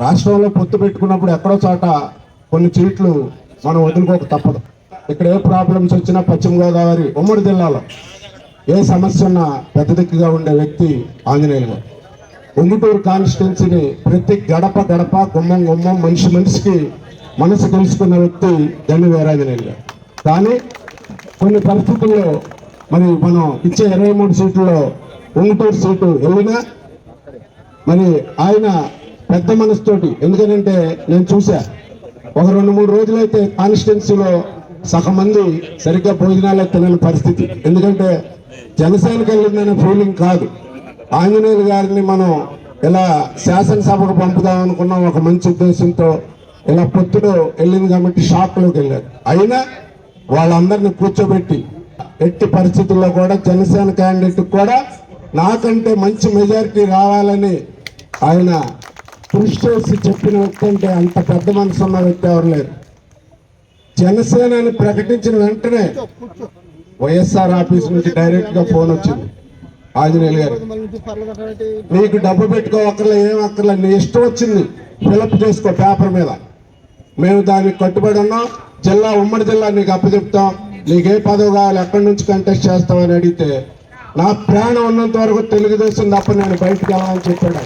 రాష్ట్రంలో పొత్తు పెట్టుకున్నప్పుడు ఎక్కడో చోట కొన్ని సీట్లు మనం వదులుకోక తప్పదు. ఇక్కడ ఏ ప్రాబ్లమ్స్ వచ్చినా పశ్చిమ గోదావరి ఉమ్మడి జిల్లాలో ఏ సమస్య ఉన్నా పెద్ద దిక్కుగా ఉండే వ్యక్తి ఆంజనేయులు. గారు ఉంగుటూరు కాన్స్టిట్యున్సీని ప్రతి గడప గడప గుమ్మం గుమ్మం మనిషి మనిషికి మనసు తెలుసుకున్న వ్యక్తి దండి వీరాంజనేయులు గారు. కానీ కొన్ని పరిస్థితుల్లో మరి మనం ఇచ్చే ఇరవై మూడు సీట్లలో ఉంగుటూరు సీటు వెళ్ళినా మరి ఆయన పెద్ద మనసుతోటి. ఎందుకనంటే నేను చూసా ఒక రెండు మూడు రోజులైతే కాన్స్టిట్యున్సీలో సగం మంది సరిగ్గా భోజనాలు తినని పరిస్థితి. ఎందుకంటే జనసేనకి వెళ్ళిందనే ఫీలింగ్ కాదు. ఆంజనేయులు గారిని మనం ఇలా శాసనసభకు పంపుదాం అనుకున్నాం ఒక మంచి ఉద్దేశంతో ఇలా పొత్తులో వెళ్ళింది కాబట్టి షాక్లోకి వెళ్ళారు. అయినా వాళ్ళందరినీ కూర్చోబెట్టి ఎట్టి పరిస్థితుల్లో కూడా జనసేన క్యాండిడేట్ కూడా నాకంటే మంచి మెజారిటీ రావాలని ఆయన కృషి చేసి చెప్పిన వ్యక్తి అంటే అంత పెద్ద మనసు ఉన్న వ్యక్తి ఎవరు లేరు. జనసేనని ప్రకటించిన వెంటనే వైఎస్ఆర్ ఆఫీస్ నుంచి డైరెక్ట్గా ఫోన్ వచ్చింది. ఆంజనేయులు గారు నీకు డబ్బు పెట్టుకో అక్కర్లే ఏం అక్కర్లే నీ ఇష్టం వచ్చింది ఫిలప్ చేసుకో పేపర్ మీద. మేము దానికి కట్టుబడి ఉన్నాం జిల్లా ఉమ్మడి జిల్లా నీకు అప్పచెప్తాం నీకే పదవి కావాలి ఎక్కడి నుంచి కంటెస్ట్ చేస్తామని అడిగితే నా ప్రాణం ఉన్నంత వరకు తెలుగుదేశం తప్ప నేను బయటకు వెళ్ళాలని చెప్పాడు